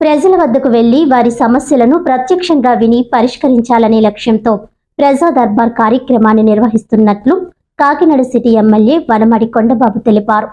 ప్రజల వద్దకు వెళ్ళి వారి సమస్యలను ప్రత్యక్షంగా విని పరిష్కరించాలనే లక్ష్యంతో ప్రజా దర్బార్ కార్యక్రమాన్ని నిర్వహిస్తున్నట్లు కాకినాడ సిటీ ఎమ్మెల్యే వనమడి కొండబాబు తెలిపారు.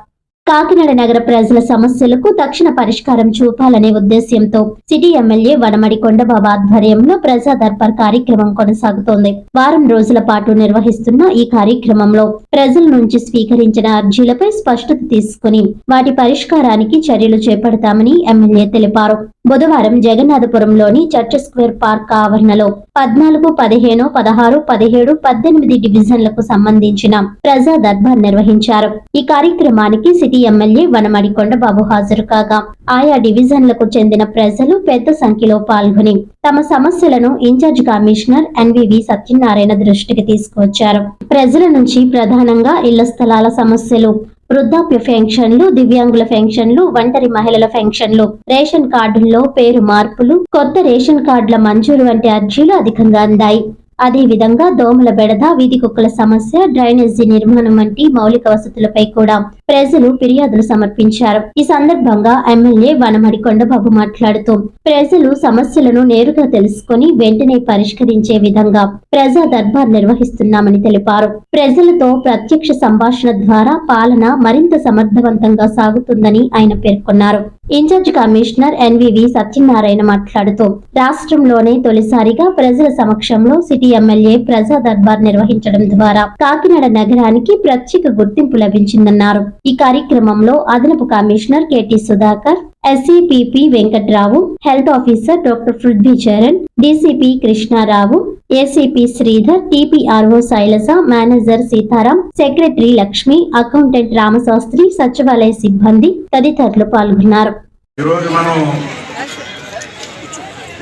కాకినాడ నగర ప్రజల సమస్యలకు తక్షణ పరిష్కారం చూపాలనే ఉద్దేశ్యంతో సిటీ ఎమ్మెల్యే వనమడి కొండబాబు ఆధ్వర్యంలో ప్రజా దర్బార్ కార్యక్రమం కొనసాగుతోంది. వారం రోజుల పాటు నిర్వహిస్తున్న ఈ కార్యక్రమంలో ప్రజల నుంచి స్వీకరించిన అర్జీలపై స్పష్టత తీసుకుని వాటి పరిష్కారానికి చర్యలు చేపడతామని ఎమ్మెల్యే తెలిపారు. బుధవారం జగన్నాథపురంలోని చర్చ్ స్క్వేర్ పార్క్ ఆవరణలో పద్నాలుగు పదిహేను పదహారు పదిహేడు పద్దెనిమిది డివిజన్లకు సంబంధించిన ప్రజా దర్బార్ నిర్వహించారు. ఈ కార్యక్రమానికి సిటీ ఎమ్మెల్యే వనమడి కొండబాబు హాజరు కాగా ఆయా డివిజన్లకు చెందిన ప్రజలు పెద్ద సంఖ్యలో పాల్గొని తమ సమస్యలను ఇన్ఛార్జ్ కమిషనర్ ఎన్వివి సత్యనారాయణ దృష్టికి తీసుకువచ్చారు. ప్రజల నుంచి ప్రధానంగా ఇళ్ళ స్థలాల సమస్యలు వృద్ధాప్య పెన్షన్లు దివ్యాంగుల పెన్షన్లు ఒంటరి మహిళల పెన్షన్లు రేషన్ కార్డుల్లో పేరు మార్పులు కొత్త రేషన్ కార్డుల మంజూరు వంటి అర్జీలు అధికంగా అందాయి. అదే విధంగా దోమల బెడద వీధి కుక్కల సమస్య డ్రైనేజీ నిర్మాణం వంటి మౌలిక వసతులపై కూడా ప్రజలు ఫిర్యాదులు సమర్పించారు. ఈ సందర్భంగా ఎమ్మెల్యే వనమడి కొండబాబు మాట్లాడుతూ ప్రజలు సమస్యలను నేరుగా తెలుసుకొని వెంటనే పరిష్కరించే విధంగా ప్రజా దర్బార్ నిర్వహిస్తున్నామని తెలిపారు. ప్రజలతో ప్రత్యక్ష సంభాషణ ద్వారా పాలన మరింత సమర్థవంతంగా సాగుతుందని ఆయన పేర్కొన్నారు. ఇన్ఛార్జ్ కమిషనర్ ఎన్వివి సత్యనారాయణ మాట్లాడుతూ రాష్ట్రంలోనే తొలిసారిగా ప్రజల సమక్షంలో సిటీ ఎమ్మెల్యే ప్రజా దర్బార్ నిర్వహించడం ద్వారా కాకినాడ నగరానికి ప్రత్యేక గుర్తింపు లభించిందన్నారు. ఈ కార్యక్రమంలో అదనపు commissioner K T Sudhakar S C P P Venkatrao health officer doctor Prithvi Charan D C P Krishnarao A C P Sridhar T P R O Sailaja manager Sitaram secretary Lakshmi accountant Ramasastry సచివాలయ సిబ్బంది తదితరులు పాల్గొన్నారు. ఈరోజు మనం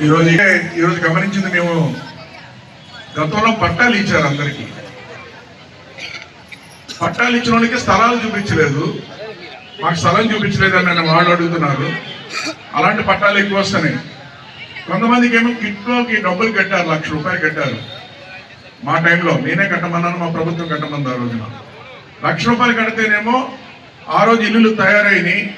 ఈరోజు ఈరోజు గమనించింది మేము గతంలో పట్టాలు ఇచ్చారు అందరికి. పట్టాలు ఇచ్చిన స్థలాలు చూపించలేదు. మాకు స్థలం చూపించలేదు నన్ను వాళ్ళు అడుగుతున్నారు. అలాంటి పట్టాలు ఎక్కువ వస్తున్నాయి. కొంతమందికి ఏమో కిట్లోకి డబ్బులు కట్టారు లక్ష రూపాయలు కట్టారు. మా టైంలో నేనే కట్టమన్నాను మా ప్రభుత్వం కట్టమంది ఆ రోజున. లక్ష రూపాయలు కడితేనేమో ఆ రోజు ఇల్లులు తయారైనాయి.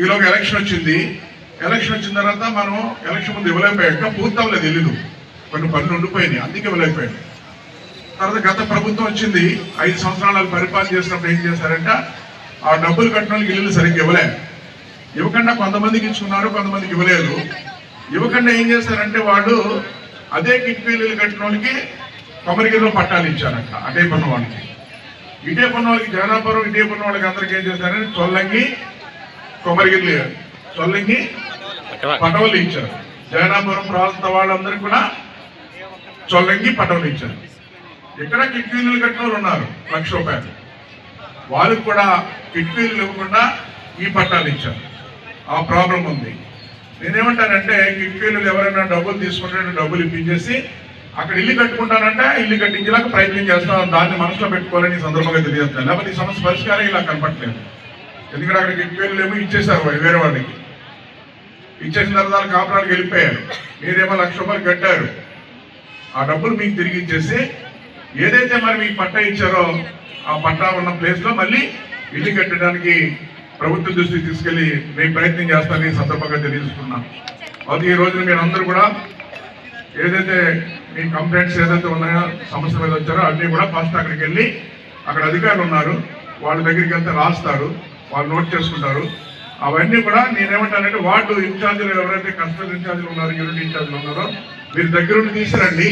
ఈలోగా ఎలక్షన్ వచ్చింది. ఎలక్షన్ వచ్చిన తర్వాత మనం ఎలక్షన్ ముందు ఇవ్వలేకపోయాక పూర్తి అవ్వలేదు ఇల్లులు. కొన్ని పనులు ఉండిపోయినాయి అందుకే ఇవ్వలేకపోయాయి తర్వాత గత ప్రభుత్వం వచ్చింది ఐదు సంవత్సరాలు పరిపాలన చేసినప్పుడు ఏం చేశారంటే? ఆ డబ్బులు కట్టిన వాళ్ళకి ఇల్లులు సరిగ్గా ఇవ్వలే. ఇవ్వకుండా కొంతమందికి ఇచ్చుకున్నారు కొంతమందికి ఇవ్వలేదు. ఇవ్వకుండా ఏం చేశారంటే వాళ్ళు అదే కిట్పీ ఇల్లులు కట్టిన వాళ్ళకి కొమరిగిరిలో పట్టాలు ఇచ్చారంట అదే పన్న వాళ్ళకి ఇటే పన్న వాళ్ళకి జగనాపురం ఇటే పన్న వాళ్ళకి అందరికి ఏం చేశారంటే చొల్లంగి కొమరిగిరి చొల్లంగి పటవలు ఇచ్చారు. జగనాపురం ప్రాంత వాళ్ళందరికీ కూడా చొల్లంగి పటవలు ఇచ్చారు. ఇక్కడ కిట్కీలు కట్టిన వాళ్ళు ఉన్నారు? లక్ష రూపాయలు. వాళ్ళకి కూడా కిట్వీలు ఇవ్వకుండా ఈ పట్టాలు ఇచ్చారు. ఆ ప్రాబ్లం ఉంది. నేనేమంటానంటే కిట్వీలు ఎవరైనా డబ్బులు తీసుకుంటే డబ్బులు ఇప్పించేసి అక్కడ ఇల్లు కట్టుకుంటానంటే ఇల్లు కట్టించేలాగా ప్రయత్నం చేస్తాం దాన్ని మనసులో పెట్టుకోవాలని సందర్భంగా తెలియజేస్తాను. లేకపోతే ఈ సమస్య పరిష్కారం ఇలా కనపట్లేదు ఎందుకంటే అక్కడికి కిట్వీలు ఏమో ఇచ్చేసారు వేరే వాళ్ళకి. ఇచ్చేసిన తర్వాత వాళ్ళు కాపురాలకు వెళ్ళిపోయారు. మీరేమో లక్ష రూపాయలు కట్టారు. ఆ డబ్బులు మీకు తిరిగి ఇచ్చేసి ఏదైతే మరి మీకు పట్టా ఇచ్చారో ఆ పట్టా ఉన్న ప్లేస్లో మళ్ళీ ఇల్లు కట్టడానికి ప్రభుత్వ దృష్టికి తీసుకెళ్ళి మేము ప్రయత్నం చేస్తానని సందర్భంగా తెలియజేస్తున్నాం అది ఈ రోజున మీరు అందరూ కూడా ఏదైతే మీ కంప్లైంట్స్ ఏదైతే ఉన్నాయో సమస్య మీద వచ్చారో అన్నీ కూడా ఫస్ట్ అక్కడికి వెళ్ళి అక్కడ అధికారులు ఉన్నారు. వాళ్ళ దగ్గరికి వెళ్తే రాస్తారు వాళ్ళు నోట్ చేసుకుంటారు. అవన్నీ కూడా నేనేమంటానంటే వార్డు ఇన్ఛార్జీలు ఎవరైతే కస్టమర్ ఇన్ఛార్జీలు ఉన్నారో యూనిట్ ఇన్ఛార్జీలు ఉన్నారో మీరు దగ్గరుండి తీసుకురండి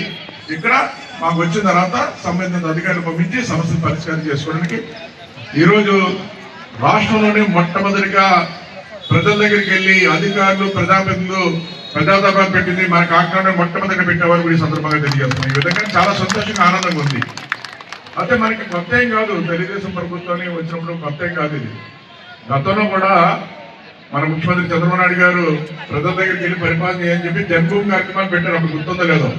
ఇక్కడ మాకు వచ్చిన తర్వాత సంబంధిత అధికారులు పంపించి సమస్యను పరిష్కారం చేసుకోవడానికి. ఈరోజు రాష్ట్రంలోనే మొట్టమొదటిగా ప్రజల దగ్గరికి వెళ్ళి అధికారులు ప్రజాప్రతినిధులు ప్రజాదర్బార్ పెట్టింది. మన కాకినాడ మొట్టమొదటి పెట్టేవారు కూడా ఈ సందర్భంగా తెలియజేస్తున్నాం. ఈ విధంగా చాలా సంతోషంగా ఆనందంగా ఉంది. అయితే మనకి కొత్త ఏం కాదు. తెలుగుదేశం ప్రభుత్వాన్ని వచ్చినప్పుడు కొత్త ఏం కాదు ఇది. గతంలో కూడా మన ముఖ్యమంత్రి చంద్రబాబు నాయుడు గారు ప్రజల దగ్గరికి వెళ్ళి పరిపాలన చేయని చెప్పి జన్మభూమి కార్యక్రమాలు పెట్టారు. అప్పుడు గుర్తుందో లేదో.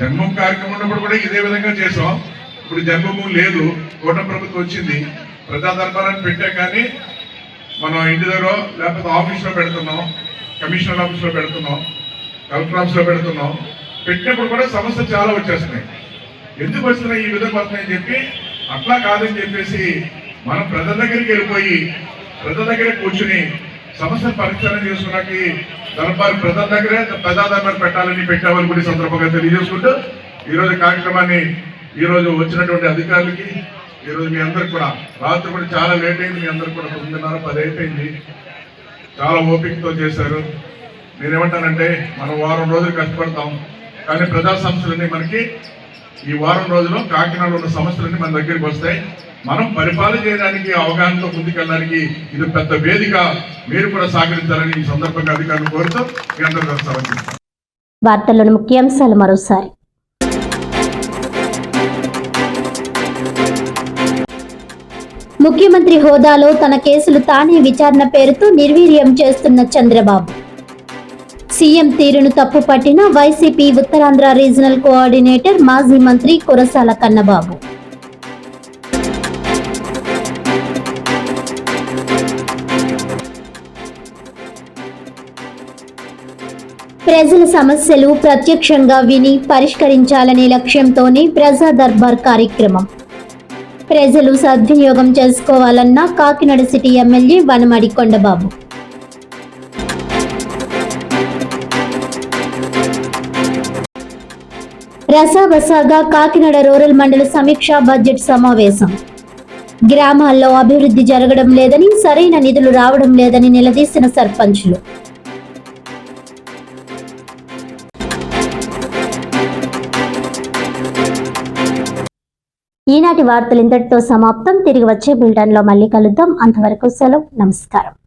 జన్మం కార్యక్రమం ఉన్నప్పుడు కూడా ఇదే విధంగా చేసాం ఇప్పుడు జన్మము లేదు. కూటమి ప్రభుత్వం వచ్చింది. ప్రజా దర్బారాన్ని పెట్టాం కానీ మనం ఇంటి దగ్గర లేకపోతే ఆఫీస్లో పెడుతున్నాం. కమిషనర్ ఆఫీస్లో పెడుతున్నాం. కలెక్టర్ ఆఫీస్లో పెడుతున్నాం. పెట్టినప్పుడు కూడా సమస్యలు చాలా వచ్చేస్తున్నాయి. ఎందుకు వస్తున్నాయి? ఈ విధంగా వస్తున్నాయని చెప్పి అట్లా కాదని చెప్పేసి మనం ప్రజల దగ్గరికి వెళ్ళిపోయి ప్రజల దగ్గర కూర్చుని సమస్యను పరిష్కారం చేసుకున్నాకి దర్బార్ ప్రజల దగ్గరే ప్రజా దర్బార్ పెట్టాలని పెట్టామని కూడా సందర్భంగా తెలియజేసుకుంటూ ఈరోజు కార్యక్రమాన్ని ఈరోజు వచ్చినటువంటి అధికారులకి ఈరోజు మీ అందరికి కూడా రాత్రి కూడా చాలా లేట్ అయింది మీ అందరికి కూడా తొమ్మిదిన్నర పది అయిపోయింది. చాలా ఓపికతో చేశారు. నేనేమంటానంటే మనం వారం రోజులు కష్టపడతాం కానీ ప్రజా సమస్యలన్నీ మనకి ఈ వారం రోజుల్లో కాకినాడలో ఉన్న సమస్యలన్నీ మన దగ్గరికి వస్తాయి. మనం పరిపాలన చేయడానికి అవగాహనతో ముందుకెళ్ళడానికి ఇది పెద్ద వేదిక. మీరు కూడా సహకరించాలని ఈ సందర్భంగా అధికారులు కోరుతూ మీ అందరూ సమర్పిస్తాం వార్తల్లోని ముఖ్యాంశాలు మరోసారి. ముఖ్యమంత్రి హోదాలో తన కేసులు తానే విచారణ పేరుతో నిర్వీర్యం చేస్తున్న చంద్రబాబు. సీఎం తీరును తప్పుపట్టిన Y C P Uttarandhra regional coordinator మాజీ మంత్రి కురసాల కన్నబాబు. ప్రజల సమస్యలు ప్రత్యక్షంగా విని పరిష్కరించాలనే లక్ష్యంతోనే ప్రజా దర్బార్ కార్యక్రమం. ప్రజలు సద్వినియోగం చేసుకోవాలన్న కాకినాడ సిటీ ఎమ్మెల్యే వనమడి కొండబాబు. రసాబసాగా కాకినాడ రూరల్ మండల సమీక్ష బడ్జెట్ సమావేశం. గ్రామాల్లో అభివృద్ధి జరగడం లేదని సరైన నిధులు రావడం లేదని నిలదీసిన సర్పంచులు. ఈనాటి వార్తలు ఇంతటితో సమాప్తం. తిరిగి వచ్చే బులెటిన్లో మళ్ళీ కలుద్దాం. అంతవరకు సెలవు. నమస్కారం.